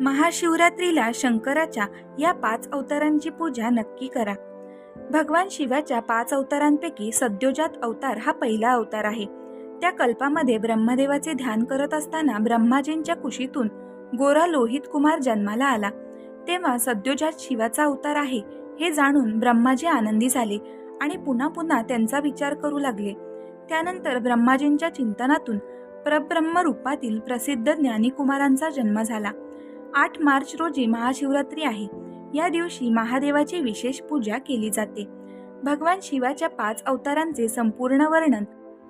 महाशिवरात्रीला शंकराच्या या पाच अवतारांची पूजा नक्की करा. भगवान शिवाच्या पाच अवतारांपैकी सद्योजात अवतार हा पहिला अवतार आहे. त्या कल्पामध्ये ब्रह्मदेवाचे ध्यान करत असताना ब्रह्माजींच्या कुशीतून गोरा लोहित कुमार जन्माला आला. तेव्हा सद्योजात शिवाचा अवतार आहे हे जाणून ब्रह्माजी आनंदी झाले आणि पुन्हा पुन्हा त्यांचा विचार करू लागले. त्यानंतर ब्रह्माजींच्या चिंतनातून परब्रह्म रूपातील प्रसिद्ध ज्ञानीकुमारांचा जन्म झाला. आठ मार्च रोजी महाशिवरात्री आहे. या दिवशी महादेवाची विशेष पूजा केली जाते. भगवान शिवाच्या पाच अवतारांचे संपूर्ण वर्णन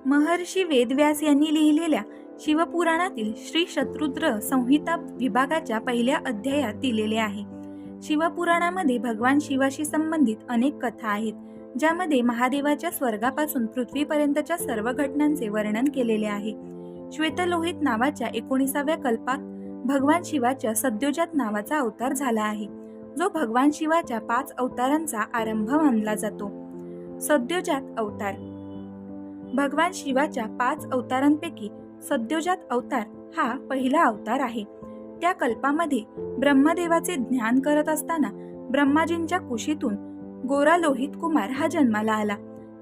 महर्षी वेदव्यास यांनी लिहिलेल्या शिवपुराणातील श्री शत्रुद्र संहिता विभागाच्या पहिल्या अध्यायात दिलेले आहे. शिवपुराणामध्ये भगवान शिवाशी संबंधित अनेक कथा आहेत ज्यामध्ये महादेवाच्या स्वर्गापासून पृथ्वीपर्यंतच्या सर्व घटनांचे वर्णन केलेले आहे. श्वेतलोहित नावाच्या एकोणीसाव्या कल्पात भगवान शिवाच्या सद्योजात नावाचा अवतार झाला आहे. जो भगवान शिवाच्या पाच अवतारांचा आरंभ मानला जातो. सद्योजात अवतार. भगवान शिवाच्या पाच अवतारांपैकी सद्योजात अवतार हा पहिला अवतार आहे. त्या कल्पामध्ये ब्रह्मदेवाचे ज्ञान करत असताना ब्रह्माजींच्या कुशीतून गोरा लोहित कुमार हा जन्माला आला.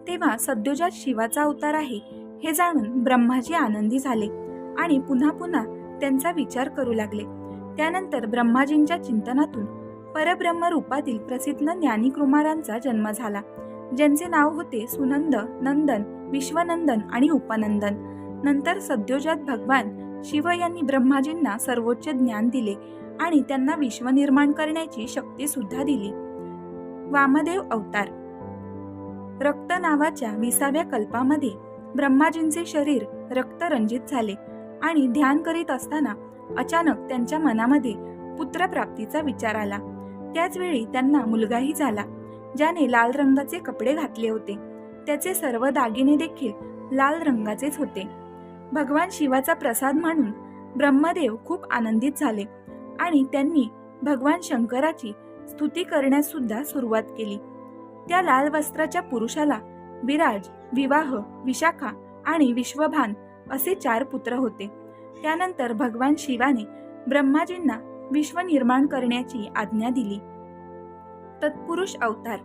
तेव्हा सद्योजात शिवाचा अवतार आहे हे जाणून ब्रह्माजी आनंदी झाले आणि पुन्हा पुन्हा त्यांचा विचार करू लागले. त्यानंतर ब्रह्माजींच्या चिंतनातून परब्रह्म रूपातील प्रसिद्ध ज्ञानी कुमारांचा जन्म झाला ज्यांचे नाव होते सुनंद नंदन विश्वनंदन आणि उपनंदन. नंतर सद्योजात भगवान शिव यांनी ब्रह्माजींना सर्वोच्च ज्ञान दिले आणि त्यांना विश्व निर्माण करण्याची शक्ती सुद्धा दिली. वामदेव अवतार. रक्त नावाच्या विसाव्या कल्पामध्ये ब्रह्माजींचे शरीर रक्तरंजित झाले. आणि ध्यान करीत असताना अचानक त्यांच्या मनामध्ये पुत्रप्राप्तीचा विचार आला. त्याचवेळी त्यांना मुलगाही झाला ज्याने लाल रंगाचे कपडे घातले होते. त्याचे सर्व दागिने देखील लाल रंगाचेच होते. भगवान शिवाचा प्रसाद म्हणून ब्रह्मदेव खूप आनंदित झाले आणि त्यांनी भगवान शंकराची स्तुती करण्यास सुद्धा सुरुवात केली. त्या लाल वस्त्राच्या पुरुषाला विराज विवाह विशाखा आणि विश्वभान असे चार पुत्र होते. त्यानंतर भगवान शिवाने ब्रह्माजींना विश्व निर्माण करण्याची आज्ञा दिली. तत्पुरुष अवतार.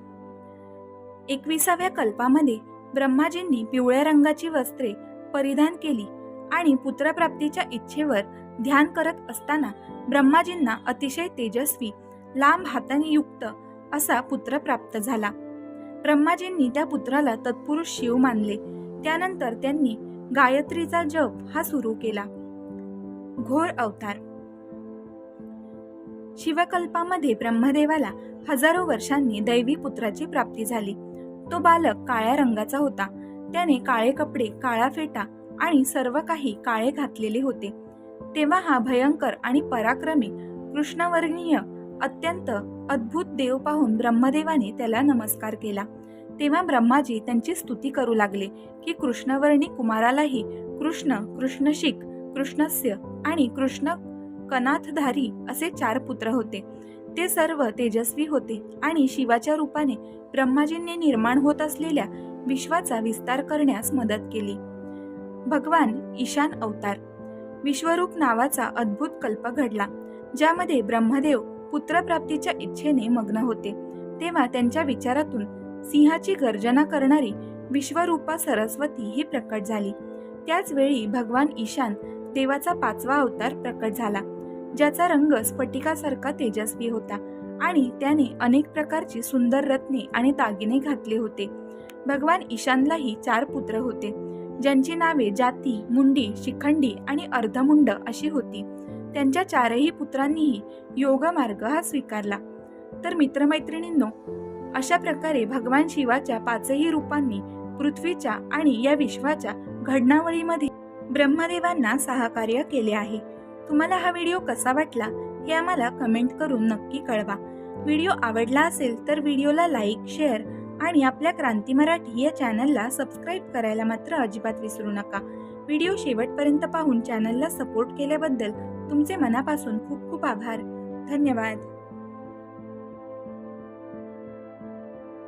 एकविसाव्या कल्पामध्ये ब्रह्माजींनी पिवळ्या रंगाची वस्त्रे परिधान केली आणि पुत्रप्राप्तीच्या इच्छेवर ध्यान करत असताना ब्रह्माजींना अतिशय तेजस्वी लांब हाताने युक्त असा पुत्र प्राप्त झाला. ब्रह्माजींनी त्या पुत्राला तत्पुरुष शिव मानले. त्यानंतर त्यांनी गायत्रीचा जप हा सुरू केला. घोर अवतार. शिवकल्पामध्ये ब्रह्मदेवाला हजारो वर्षांनी दैवी पुत्राची प्राप्ती झाली. तो बालक काळ्या रंगाचा होता. त्याने काळे कपडे काळा फेटा आणि सर्व काही काळे घातलेले होते. तेव्हा हा भयंकर आणि पराक्रमी कृष्णवर्णीय अत्यंत अद्भुत देव पाहून ब्रह्मदेवाने त्याला नमस्कार केला. तेव्हा ब्रह्माजी त्यांची स्तुती करू लागले की कृष्णवर्णी कुमारालाही कृष्ण कृष्णशिक कृष्णस्य आणि कृष्ण कनाथधारी असे चार पुत्र होते. ते सर्व तेजस्वी होते आणि शिवाच्या रूपाने ब्रह्माजींनी निर्माण होत असलेल्या विश्वाचा विस्तार करण्यास मदत केली. भगवान ईशान अवतार. विश्वरूप नावाचा अद्भुत कल्प घडला ज्यामध्ये ब्रह्मदेव पुत्रप्राप्तीच्या इच्छेने मग्न होते. तेव्हा त्यांच्या विचारातून सिंहाची गर्जना करणारी विश्वरूपा सरस्वती ही प्रकट झाली. त्याचवेळी भगवान ईशान देवाचा पाचवा अवतार प्रकट झाला ज्याचा रंग स्फटिकासारखा तेजस्वी होता आणि त्याने अनेक प्रकारची सुंदर रत्ने आणि दागिने घातले होते. भगवान ईशानलाही चार पुत्र होते ज्यांची नावे जाती मुंडी शिखंडी आणि अर्धमुंड अशी होती. त्यांच्या चारही पुत्रांनीही योग मार्ग हा स्वीकारला. तर मित्रमैत्रिणींनो अशा प्रकारे भगवान शिवाच्या पाचही रूपांनी पृथ्वीच्या आणि या विश्वाच्या घडणावळीमध्ये ब्रह्मदेवांना सहकार्य केले आहे. तुम्हाला हा व्हिडिओ कसा वाटला हे आम्हाला कमेंट करून नक्की कळवा. व्हिडिओ आवडला असेल तर व्हिडिओला लाईक शेअर आणि आपल्या क्रांती मराठी या चॅनलला सबस्क्राईब करायला मात्र अजिबात विसरू नका. व्हिडिओ शेवटपर्यंत पाहून चॅनलला सपोर्ट केल्याबद्दल तुमचे मनापासून खूप खूप आभार. धन्यवाद.